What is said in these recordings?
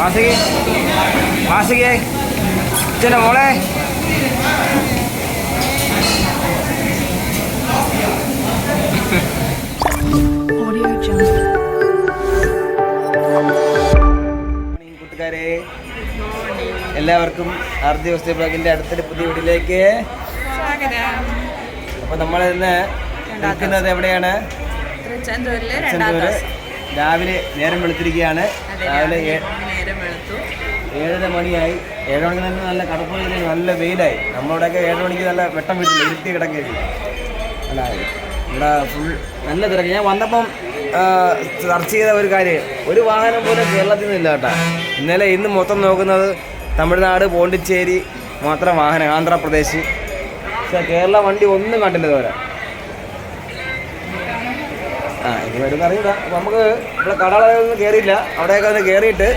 വാസുകി വാസുകിയെ അച്ഛന്റെ മോളെ. കൂട്ടുകാരെ. എല്ലാവർക്കും ആർത്തി ദിവസത്തെ ബ്ലോഗിന്റെ അടുത്തൊരു പുതിയ വീട്ടിലേക്ക് അപ്പോൾ നമ്മൾ ഇന്ന് നിൽക്കുന്നത് എവിടെയാണ്? രാവിലെ നേരം വെളുത്തിരിക്കുകയാണ്. ഏഴര മണിയായി. ഏഴ് മണിക്ക് തന്നെ നല്ല കടപ്പ് നല്ല വെയിലായി. നമ്മളവിടെയൊക്കെ ഏഴ് മണിക്ക് നല്ല വെട്ടം വീട്ടിൽ ഇരുത്തി കിടക്കരുത് അല്ല ഇവിടെ ഫുൾ നല്ല തിരക്ക്. ഞാൻ വന്നപ്പം ചർച്ച ചെയ്ത ഒരു കാര്യം. ഒരു വാഹനം പോലും കേരളത്തിൽ നിന്നില്ല കേട്ടോ. ഇന്നലെ ഇന്ന് മൊത്തം നോക്കുന്നത് തമിഴ്നാട് പോണ്ടിച്ചേരി മാത്രം വാഹനം ആന്ധ്രാപ്രദേശ്. കേരള വണ്ടി ഒന്നും കണ്ടില്ല ഇതുവരെ. ആ ഇനി വരുന്ന അറിയില്ല. നമുക്ക് ഇവിടെ കടകളൊന്നും കയറിയില്ല അവിടെയൊക്കെ ഒന്ന് കയറിയിട്ട്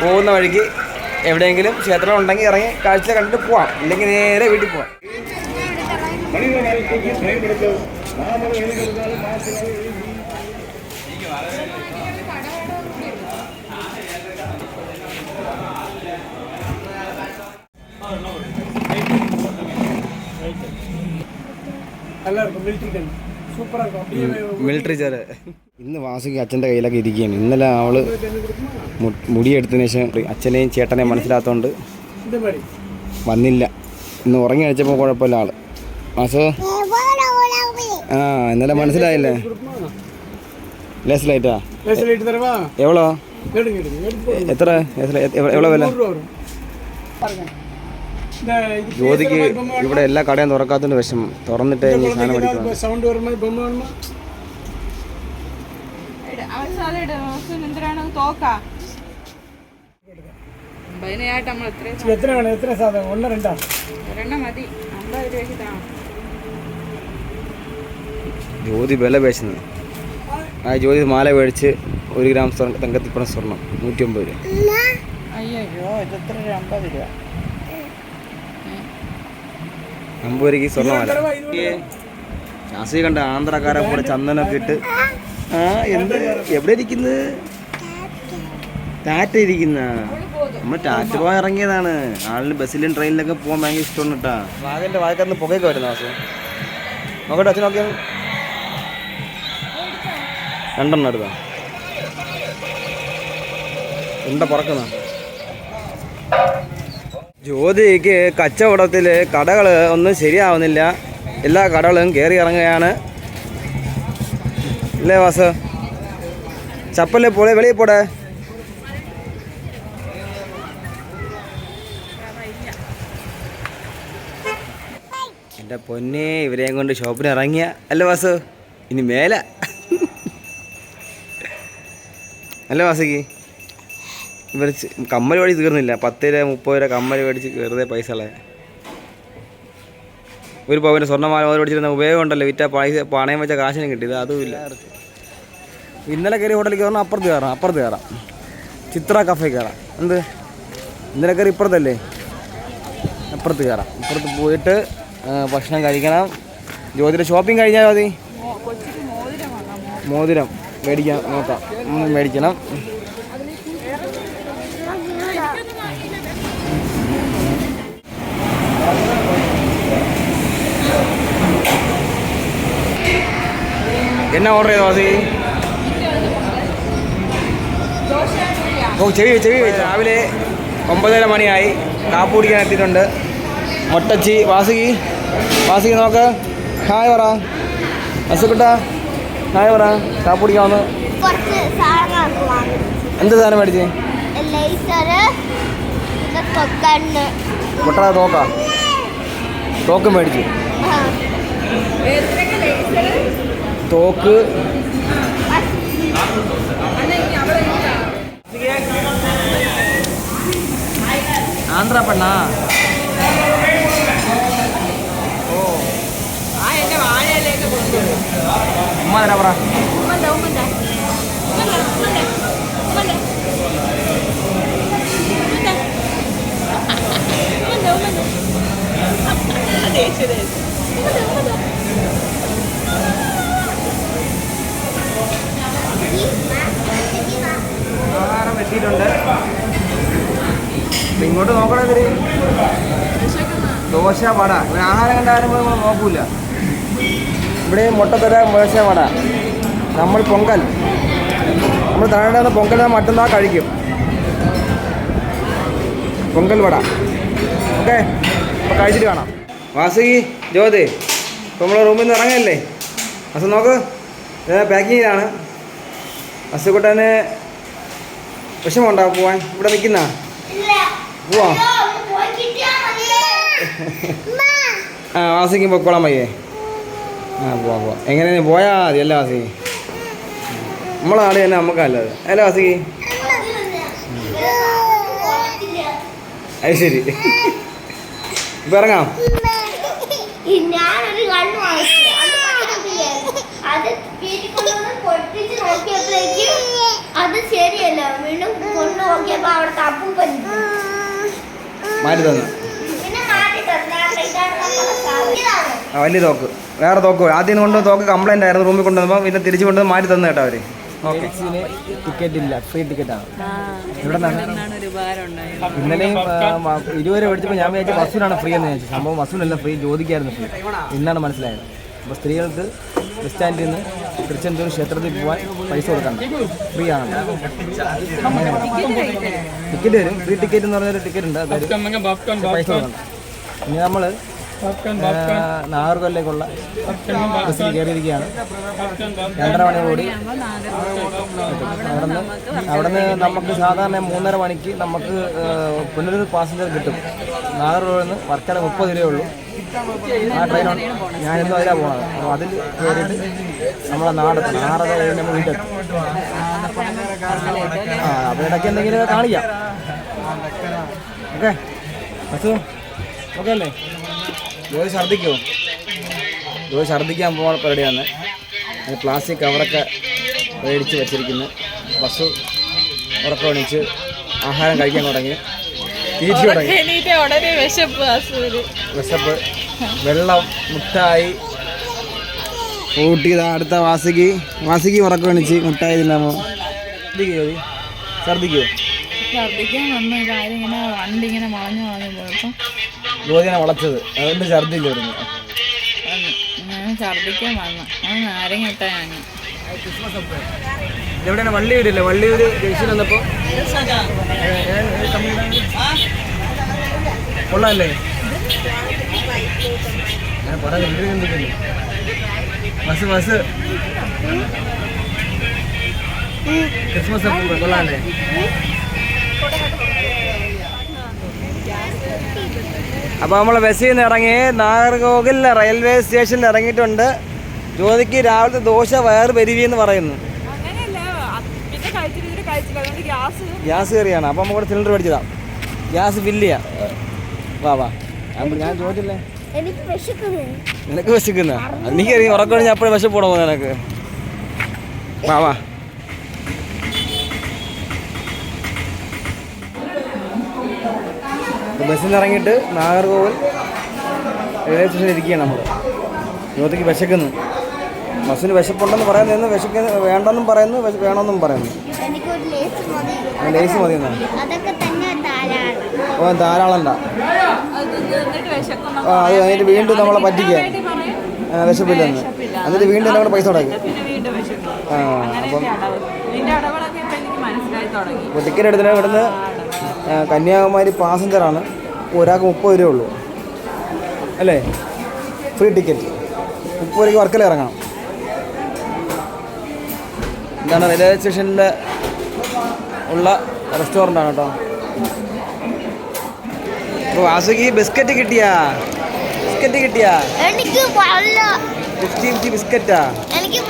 പോകുന്ന വഴിക്ക് എവിടെയെങ്കിലും ക്ഷേത്രം ഉണ്ടെങ്കിൽ ഇറങ്ങി കാഴ്ച കണ്ടിട്ട് പോവാം. ഇല്ലെങ്കിൽ നേരെ വീട്ടിൽ പോവാം. എല്ലാവർക്കും വിളിച്ചിട്ടുണ്ട്. മിലിറ്ററി ഇന്ന് വാസുകി അച്ഛന്റെ കയ്യിലൊക്കെ ഇരിക്കുകയാണ്. ഇന്നലെ അവൾ മുടിയെടുത്തതിന് ശേഷം അച്ഛനെയും ചേട്ടനെയും മനസ്സിലാത്തോണ്ട് വന്നില്ല. ഇന്ന് ഉറങ്ങി കഴിച്ചപ്പോൾ കുഴപ്പമില്ല ആൾ. വാസു? ആ ഇന്നലെ മനസ്സിലായില്ലേ? ലെസ് ലൈറ്റാ എവളോ? എത്ര? എവളോ വില ജ്യോതിക്ക് ഇവിടെ എല്ലാ കടയും തുറക്കാത്തതിന് വിഷം തുറന്നിട്ട് ജ്യോതി വില പേശുന്നത് ആ ജ്യോതി മാല മേടിച്ച് ഒരു ഗ്രാം സ്വർണ തങ്കത്തിപ്പണം സ്വർണം നൂറ്റി ഒമ്പത് രൂപ. അയ്യോ ഇത് എത്ര അമ്പത് രൂപ. അമ്പത് രൂപയ്ക്ക് സ്വർണമാല കണ്ട ആന്ധ്രക്കാരെ കൂടെ ചന്ദനമൊക്കെ ഇട്ട്. ആ എന്ത്? എവിടെ ഇരിക്കുന്നത് ടാറ്റ ഇരിക്കുന്ന. നമ്മൾ ടാറ്റ പോകാൻ ഇറങ്ങിയതാണ്. ആളിന് ബസ്സിലും ട്രെയിനിലൊക്കെ പോകാൻ ഭയങ്കര ഇഷ്ടമാണ് കേട്ടാ. വാഗന്റെ പുകയൊക്കെ വരുന്ന ആസു നോക്കട്ടെ അച്ഛൻ നോക്കിയാൽ രണ്ടെണ്ണം എടുത്താ? ഉണ്ട പറക്കുന്ന? ജ്യോതിക്ക് കച്ചവടത്തിൽ കടകൾ ഒന്നും ശരിയാവുന്നില്ല. എല്ലാ കടകളും കയറി ഇറങ്ങുകയാണ്. അല്ലേ വാസ്? ചപ്പൽ പോലെ വെളിയിൽ പോടെ. എന്റെ പൊന്നെ ഇവരെയും കൊണ്ട് ഷോപ്പിന് ഇറങ്ങിയ. അല്ല വാസു? ഇനി മേല. അല്ല വാസുക്ക് ഇവർ കമ്മൽ മേടിച്ച് തീർന്നില്ല. പത്ത് രൂപ മുപ്പത് രൂപ കമ്മൽ മേടിച്ച് വെറുതെ പൈസ ഉള്ളത് ഒരു പവന്റെ സ്വർണമാല മുതൽ മേടിച്ചിരുന്ന ഉപയോഗം ഉണ്ടല്ലോ. വിറ്റ പൈസ പണയം വെച്ച കാശിനും കിട്ടിയത് അതുമില്ല ഇന്നലെ കയറി ഹോട്ടലിൽ കയറണം അപ്പുറത്ത് കയറാം അപ്പുറത്ത് കയറാം. ചിത്ര കഫേ കയറാം. എന്ത്? ഇന്നലെ കയറി ഇപ്പുറത്തല്ലേ? അപ്പുറത്ത് കയറാം. ഇപ്പുറത്ത് പോയിട്ട് ഭക്ഷണം കഴിക്കണം. ജ്യോതിയുടെ ഷോപ്പിംഗ് കഴിഞ്ഞാൽ മതി. മോതിരം മേടിക്കാം നോക്കാം. മേടിക്കണം. എന്നാ ഓർഡർ ചെയ്തോ വാസി ഓ ചെവി ചെവി വെച്ച്. രാവിലെ ഒമ്പതര മണിയായി. കാപ്പ് കുടിക്കാൻ എത്തിയിട്ടുണ്ട്. മുട്ടച്ചി വാസുകി. വാസുകി നോക്ക്. ഹായ് പറ. അസുക്കുട്ട ഹായ് പറ. കാപ്പ് കുടിക്കാൻ വന്ന്. എന്ത് സാധനം മേടിച്ച്? മുട്ട തോക്ക. തോക്ക് മേടിച്ചു. തോക്ക് ആന്ധ്ര പെണ്ണാ ആ എന്റെ വാഴയിലേക്ക് കൊണ്ടുവരും ഉമ്മ തരാ പറ ഉമ്മണ്ട ഉമ്മണ്ട ദോശ വട ഇവിടെ ആഹാരം കണ്ടാലും നോക്കൂല. ഇവിടെ മുട്ടത്തര ദോശ വട നമ്മൾ പൊങ്കൽ. നമ്മൾ തമിഴ്നാട് പൊങ്കൽ മറ്റന്നാൾ കഴിക്കും. പൊങ്കൽ വട. ഓക്കെ? അപ്പോൾ കഴിച്ചിട്ട് കാണാം. വാസുകി ജ്യോതി ഇപ്പോൾ നമ്മൾ റൂമിൽ നിന്ന് ഇറങ്ങല്ലേ? അസു നോക്ക്. പാക്കിങ്ങിലാണ്. അസുക്കുട്ടന് വിഷമമുണ്ടാവും പോവാൻ. ഇവിടെ നിൽക്കുന്ന? പോവാ. ആ വാസിക്ക് പൊക്കോളാൻ വയ്യേ ആ പോവാ പോവാ. എങ്ങനെയാണ് പോയാൽ മതി അല്ല വാസിക്ക്? നമ്മളാണ് നാട് തന്നെ നമുക്കല്ലത് അല്ല വാസിക്ക്? അത് ശരി. ഇപ്പം ഇറങ്ങാം. മാറ്റി തന്നു. ആ വലിയ തോക്ക്. വേറെ തോക്ക്. ആദ്യം കൊണ്ട് തോക്ക് കംപ്ലൈന്റ് ആയിരുന്നു. റൂമിൽ കൊണ്ടുവന്നപ്പോൾ പിന്നെ തിരിച്ചു കൊണ്ടുവന്ന് മാറ്റി തന്നു കേട്ടോ അവർ. ഓക്കെ. ടിക്കറ്റ് ഇല്ല. ഫ്രീ ടിക്കറ്റാണ് ഇവിടെ ഇന്നലെയും ഇരുപത് രൂപ മേടിച്ചപ്പോൾ ഞാൻ വിചാരിച്ചു ബസ്സിനാണ് ഫ്രീ എന്ന് വിചാരിച്ചു. സംഭവം ബസ്സിനല്ല ഫ്രീ ജ്യോതിക്കായിരുന്നു ഫ്രീ ഇന്നാണ് മനസ്സിലായത്. അപ്പോൾ സ്ത്രീകൾക്ക് ബസ് സ്റ്റാൻഡിൽ നിന്ന് തിരുച്ചെന്തൂർ ക്ഷേത്രത്തിൽ പോകാൻ പൈസ കൊടുക്കണം. ഫ്രീ ആണ് ടിക്കറ്റ് വരും. ഫ്രീ ടിക്കറ്റ് എന്ന് പറഞ്ഞൊരു ടിക്കറ്റ് ഉണ്ട്. പൈസ കൊടുക്കണം. ഇനി നമ്മൾ നാഗർകൊല്ലേക്കുള്ള ബസ്സിൽ കയറിയിരിക്കുകയാണ്. രണ്ടര മണിയോടി അവിടുന്ന് അവിടുന്ന് നമുക്ക് സാധാരണ മൂന്നര മണിക്ക് നമുക്ക് പുനരൂർ പാസഞ്ചർ കിട്ടും. നാഗർകോവിൽ നിന്ന് വർക്കല മുപ്പത് രൂപയേ ഉള്ളൂ. ആ ട്രെയിനാണ് ഞാനിന്ന് അതിലാണ് പോണത്. അപ്പോൾ അതിൽ കയറിയിട്ട് നമ്മളെ നാട് നാടക നമ്മൾ വീട്ടിലെത്തും. ആ അപ്പോൾ ഇടയ്ക്ക് എന്തെങ്കിലും കാണിക്കാം. ഓക്കെ. അസു ഓക്കെ അല്ലേ ജോലി ഛർദ്ദിക്കുമോ ജോലി ഛർദ്ദിക്കാൻ പോകുന്ന പരിപാടിയാണ്. പ്ലാസ്റ്റിക് കവറൊക്കെ മേടിച്ച് വെച്ചിരിക്കുന്നു. ബസ് ഉറക്കമണിച്ച് ആഹാരം കഴിക്കാൻ തുടങ്ങി. തീറ്റി തുടങ്ങി. വിശപ്പ് വെള്ളം മുട്ടായി. ഊട്ടിയതാ അടുത്ത വാസുകി. വാസുകി ഉറക്കമണിച്ച് മുട്ടായി തിന്നാമോ ഛർദ്ദിക്കുമോ ഛർദ്ദിക്കോ ഛർദ്ദിക്കാൻ വന്ന. കാര്യം ഇങ്ങനെ വണ്ടി ഇങ്ങനെ വളഞ്ഞു വളഞ്ഞു പോയപ്പം ജ്യോതിനെ വളച്ചത്. അതുകൊണ്ട് ഛർദ്ദില്ല വരുന്നു ഞാൻ ഛർദ്ദിക്കാൻ വന്നു. അത് നാരങ്ങ ഇട്ട ഞാൻ. എവിടെയാണ്? വള്ളിയൂരില്ലേ? വള്ളിയൂര് ജംഗ്ഷൻ വന്നപ്പോൾ കൊള്ളാല്ലേ? ഞാൻ പടം ബസ് ബസ്. ക്രിസ്മസ് കൊള്ളാല്ലേ? അപ്പോൾ നമ്മൾ ബസ്സിൽ നിന്ന് ഇറങ്ങി നാഗർകോവിൽ റെയിൽവേ സ്റ്റേഷനിൽ ഇറങ്ങിയിട്ടുണ്ട്. ജ്യോതിക്ക് രാവിലത്തെ ദോശ വയറ് പെരുവി എന്ന് പറയുന്നു. ഗ്യാസ് ഗ്യാസ് കയറിയാണ്. അപ്പോൾ നമുക്ക് സിലിണ്ടർ മേടിച്ചതാ. ഗ്യാസ് ഫില്ല് ചെയ്യാം. വാ വാ. ഞാൻ- ഞാൻ ചോദിച്ചില്ലേ? നിനക്ക് വിശക്കുന്ന. എനിക്കറിയാം ഉറക്കം ഞാൻ അപ്പോഴും വിശപ്പോണോ നിനക്ക്. വാ വാ. ബസ്സിൽ നിന്ന് ഇറങ്ങിയിട്ട് നാഗർകോവിൽ റെയിൽവേ സ്റ്റേഷനിൽ ഇരിക്കുകയാണ് നമ്മൾ യുവതിക്ക് വിശക്കുന്നു. ബസ്സിന് വിശപ്പുണ്ടെന്ന് പറയുന്നതെന്ന് വിശക്കുന്ന വേണ്ടെന്നും പറയുന്നു വേണമെന്നും പറയുന്നു. ലേസ് മതി. ആ, ലേസ് മതി എന്നാണ് അതൊക്കെ തന്നെ ധാരാളം. ഓ ധാരാളണ്ട വിശക്കുന്നു ആ അത് കഴിഞ്ഞിട്ട് വീണ്ടും നമ്മളെ പറ്റിക്കാൻ. വിശപ്പില്ലെന്ന്. എന്നിട്ട് വീണ്ടും നമ്മുടെ പൈസ തുടങ്ങി. പിന്നെ വീണ്ടും വിശക്കും ആ അപ്പം അടവ് ഇതിന്റെ അടവുകളൊക്കെ എനിക്ക് മനസ്സിലായി തുടങ്ങി. അപ്പോൾ ടിക്കറ്റ് എടുത്തിട്ട് ഇവിടുന്ന് കന്യാകുമാരി പാസഞ്ചറാണ്. ഒരാൾക്ക് മുപ്പത് രൂപ ഉള്ളൂ. അല്ലേ? Free ticket. മുപ്പത് രൂപയ്ക്ക് വർക്കല ഇറങ്ങണം. എന്താണ് റെയിൽവേ സ്റ്റേഷനിൽ ഉള്ള റെസ്റ്റോറന്റാണ് കേട്ടോ. അപ്പോൾ വാസുകി ബിസ്ക്കറ്റ് കിട്ടിയാ? ബിസ്ക്കറ്റ് കിട്ടിയാ? എനിക്ക് ബിസ്ക്കറ്റാ? എനിക്ക്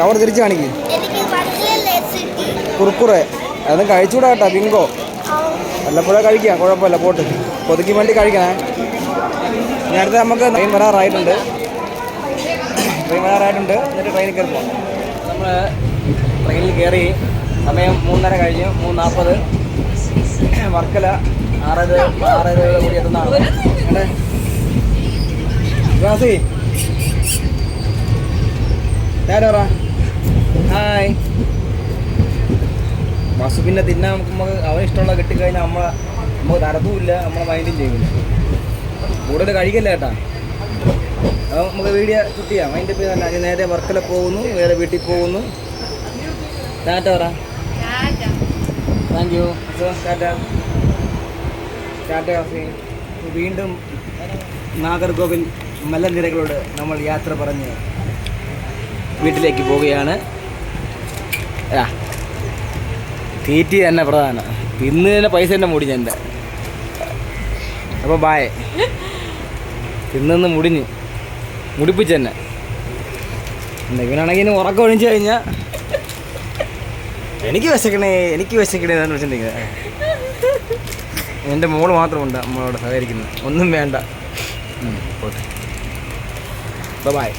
കവർ തിരിച്ച് കാണിക്കും. കുറുക്കുറെ. അതൊന്നും കഴിച്ചുകൂടാ കേട്ടോ ബിങ്കോ. വല്ലപ്പോഴും കഴിക്കാം കുഴപ്പമില്ല പോട്ട്. കൊതുക്കി വേണ്ടി കഴിക്കണേ. ഇനി അടുത്ത് നമുക്ക് ട്രെയിൻ വരാറായിട്ടുണ്ട്. ട്രെയിൻ വരാറായിട്ടുണ്ട്. എന്നിട്ട് ട്രെയിനിൽ കയറി നമ്മൾ ട്രെയിനിൽ കയറി സമയം മൂന്നര കഴിഞ്ഞ് മൂന്ന് നാൽപ്പത് വർക്കല ആറര ആറര കൂടി എത്തുന്നതാണ്. വാസി ഡാഡോറ ഹായ്. പിന്നെ തിന്നാൻ നമുക്ക് അവന് ഇഷ്ടമുള്ള കിട്ടിക്കഴിഞ്ഞാൽ നമ്മൾ നമുക്ക് തരത്തുമില്ല നമ്മളെ മൈൻഡും ചെയ്യില്ല കൂടുതൽ കഴിക്കല്ല കേട്ടാ നമുക്ക് വീഡിയോ ഷൂട്ട് മൈൻഡ് പോയി തന്നെ അതിന് നേരെ വർക്കല പോകുന്നു വേറെ വീട്ടിൽ പോകുന്നു. ടാറ്റ പറ. Thank you tata. ടാറ്റ കാഫി. വീണ്ടും നാഗർകോവിൽ മലനിരകളോട് നമ്മൾ യാത്ര പറഞ്ഞ് വീട്ടിലേക്ക് പോവുകയാണ്. ആ. തീറ്റി തന്നെ പ്രധാനം. ഇന്ന് തന്നെ പൈസ തന്നെ മുടിഞ്ഞ എന്റെ. അപ്പോൾ ബായ് ഇന്നൊന്ന് മുടിഞ്ഞ്. മുടിപ്പിച്ച് തന്നെ. എന്തെങ്കിലാണെങ്കിൽ ഇനി ഉറക്കം ഒഴിഞ്ഞു കഴിഞ്ഞാൽ എനിക്ക് വിശക്കണേ എനിക്ക് വിശക്കണേ എന്നാണ് വെച്ചിട്ടുണ്ടെങ്കിൽ എന്റെ മോൾ മാത്രമുണ്ട് നമ്മളോട് സഹകരിക്കുന്നത്. ഒന്നും വേണ്ട. പോട്ടെ. ബൈ